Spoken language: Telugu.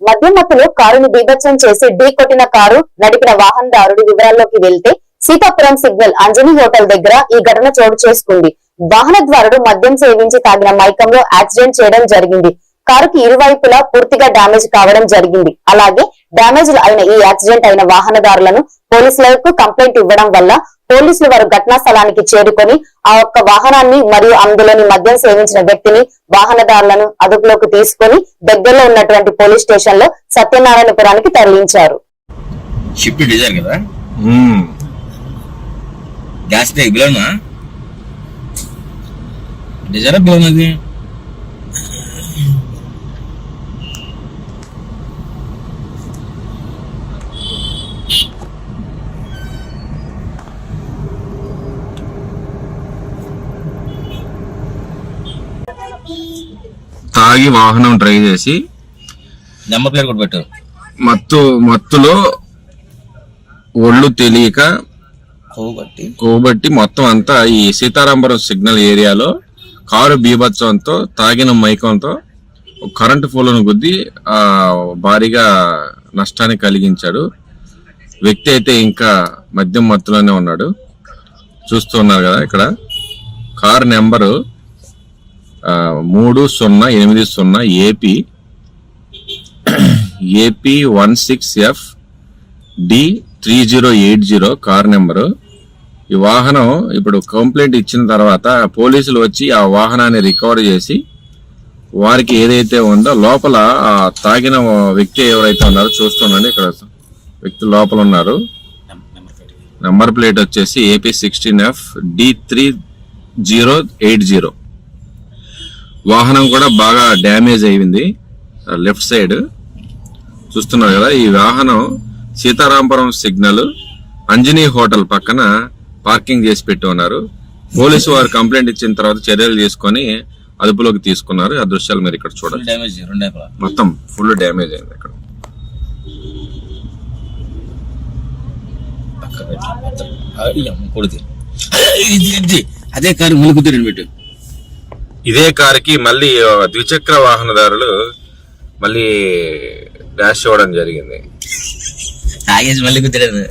మద్యమత్తులో కారుని బీభత్సం చేసి ఢీ కొట్టిన కారు నడిపిన వాహనదారుడి వివరాల్లోకి వెళ్తే సీతాపురం సిగ్నల్ అంజని హోటల్ దగ్గర ఈ ఘటన చోటు చేసుకుంది. వాహనదారుడు మద్యం సేవించి తాగిన మైకంలో యాక్సిడెంట్ చేయడం జరిగింది. కారుకి ఇరువైపులా పూర్తిగా డ్యామేజ్ కావడం జరిగింది. అలాగే డ్యామేజ్ అయిన ఈ యాక్సిడెంట్ అయిన వాహనదారులను పోలీసులకు కంప్లైంట్ ఇవ్వడం వల్ల పోలీసులు వారు ఘటనా స్థలానికి చేరుకొని ఆ ఒక్క వాహనాన్ని మరియు అందులోని మద్యం సేవించిన వ్యక్తిని వాహనదారులను అదుపులోకి తీసుకొని దగ్గరలో ఉన్నటువంటి పోలీస్ స్టేషన్లో సత్యనారాయణపురానికి తరలించారు. కదా. గ్యాస్ బిలోనా బిలోన్ తాగి వాహనం డ్రైవ్ చేసి నెంబర్ ప్లేట్ కూడా పెట్టు. మత్తు మత్తులో ఒళ్ళు తెలియక కొవ్వు బట్టి కోబట్టి మొత్తం అంతా ఈ సీతారాంపురం సిగ్నల్ ఏరియాలో కారు బీభత్సంతో తాగిన మైకంతో కరెంటు పోలను గుద్ది ఆ భారీగా నష్టాన్ని కలిగించాడు. వ్యక్తి అయితే ఇంకా మద్యం మత్తులోనే ఉన్నాడు. చూస్తున్నారు కదా ఇక్కడ. కారు నెంబరు మూడు సున్నా ఎనిమిది సున్నా AP AP one six F D three zero eight zero car number. ఈ వాహనం ఇప్పుడు కంప్లైంట్ ఇచ్చిన తర్వాత పోలీసులు వచ్చి ఆ వాహనాన్ని రికవర్ చేసి వారికి ఏదైతే ఉందో లోపల ఆ తాగిన వ్యక్తి ఎవరైతే ఉన్నారో చూస్తుండండి. ఇక్కడ వ్యక్తి లోపల ఉన్నారు. నెంబర్ ప్లేట్ వచ్చేసి AP sixteen F D three zero eight zero. వాహనం కూడా బాగా డ్యామేజ్ అయింది లెఫ్ట్ సైడ్. చూస్తున్నారు కదా ఈ వాహనం సీతారాంపురం సిగ్నల్ అంజనీ హోటల్ పక్కన పార్కింగ్ చేసి పెట్టి ఉన్నారు పోలీసు వారు కంప్లైంట్ ఇచ్చిన తర్వాత చర్యలు తీసుకొని అదుపులోకి తీసుకున్నారు. ఆ దృశ్యాలు మీరు ఇక్కడ చూడండి మొత్తం ఫుల్ డ్యామేజ్ అయింది ఇక్కడ. అదే కారు పెట్టు. ఇదే కారుకి మళ్ళీ ద్విచక్ర వాహనదారులు మళ్ళీ డాష్ ఇవ్వడం జరిగింది. మళ్ళీ కుదిరదు.